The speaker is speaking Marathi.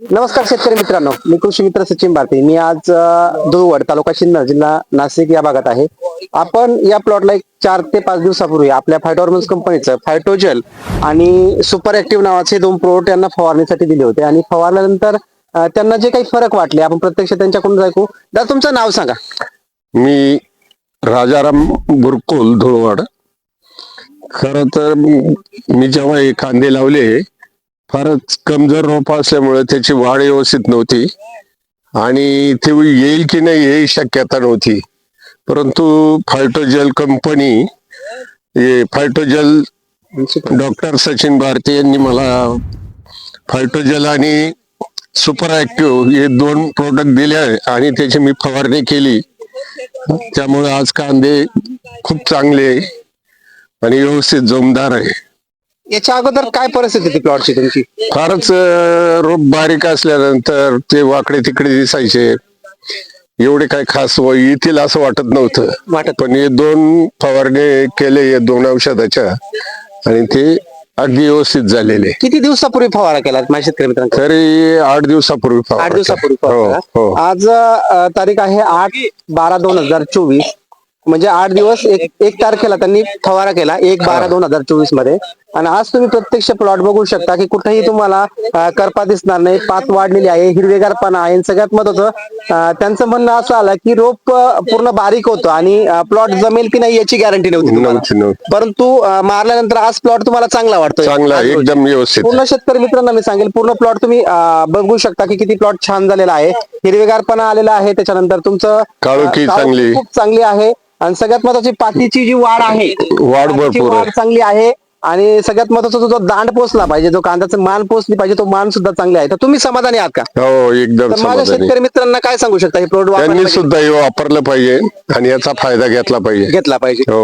नमस्कार शेतकरी मित्रांनो मी कृषी मित्र सचिन भारती मी आज धुळवड दुर्वड तालुका सिन्नर जिल्हा नाशिक या भागात आहे. आपण या प्लॉटला एक चार ते पाच दिवसापूर्वी आपल्या फायटॉर्मन्स कंपनीचं फायटोजेल आणि सुपर ऍक्टिव्ह नावाचे दोन प्रोडक्ट यांना फवारणीसाठी दिले होते. आणि फवारल्यानंतर त्यांना जे काही फरक वाटले आपण प्रत्यक्ष त्यांच्याकडून ऐकू. दादा तुमचं नाव सांगा. मी राजाराम गुरकुल धुळवड. खर तर मी जेव्हा हे कांदे लावले फारच कमजोर रोप असल्यामुळे त्याची वाढ व्यवस्थित नव्हती. आणि ते येईल की नाही येईल शक्यता नव्हती. परंतु फायटोजेल कंपनी हे फायटोजेल डॉक्टर सचिन भारती यांनी मला फायटोजेल आणि सुपर ऍक्टिव्ह हे दोन प्रोडक्ट दिले आहे आणि त्याची मी फवारणी केली. त्यामुळे आज कांदे खूप चांगले आणि व्यवस्थित जोमदार आहे. याच्या अगोदर काय परिस्थिती होती प्लॉटची तुमची? फारच अं, रोप बारीक असल्यानंतर ते वाकडे तिकडे दिसायचे. एवढे काय खास व येतील असं वाटत नव्हतं. वाटत पण हे दोन फवारणी केले या दोन औषधाच्या. आणि ते अगदी व्यवस्थित झालेले. किती दिवसापूर्वी फवारा केला माझ्या शेतकरी मित्रांकडे तरी आठ दिवसापूर्वी फवारा आठ दिवसापूर्वी. फवारा हो हो. केला. आज अ, तारीख आहे आठ बारा दोन हजार चोवीस. म्हणजे आठ दिवस एक एक तारखेला त्यांनी फवारा केला. एक बारा दोन हजार चोवीसमध्ये. आणि आज तुम्ही प्रत्यक्ष प्लॉट बघू शकता की कुठेही तुम्हाला करपा दिसणार नाही पात वाढलेली आहे हिरवेगारपणा आहे सगळ्यात महत्वाचं त्यांचं म्हणणं असं आलं की रोप पूर्ण बारीक होतं आणि प्लॉट जमेल की नाही याची गॅरंटी नव्हती तुम्हाला. परंतु अ, मारल्यानंतर आज प्लॉट तुम्हाला चांगला वाटतोय. चांगला. एकदम व्यवस्थित. पूर्ण शेतकरी मित्रांना मी सांगेल पूर्ण प्लॉट तुम्ही अं, बघू शकता की किती प्लॉट छान झालेला आहे. हिरवेगारपणा आलेला आहे त्याच्यानंतर तुमचं अं, काळोखी चांगली. खूप चांगली आहे. आणि सगळ्यात महत्वाची पातीची जी वाढ आहे वाढ पातीची भरपूर वाढ आहे चांगली आहे. आणि सगळ्यात महत्त्वाचा जो दांड पोचला पाहिजे जो कांद्याचं मान पोचली पाहिजे तो मान सुद्धा चांगले आहे. तर तुम्ही समाधानी आहात का? हो एकदम तर माझ्या समाधानी. शेतकरी मित्रांना काय सांगू शकता? हे त्यांनी वापरला सुद्धा हे वापरलं पाहिजे आणि याचा फायदा घेतला पाहिजे. घेतला पाहिजे. हो.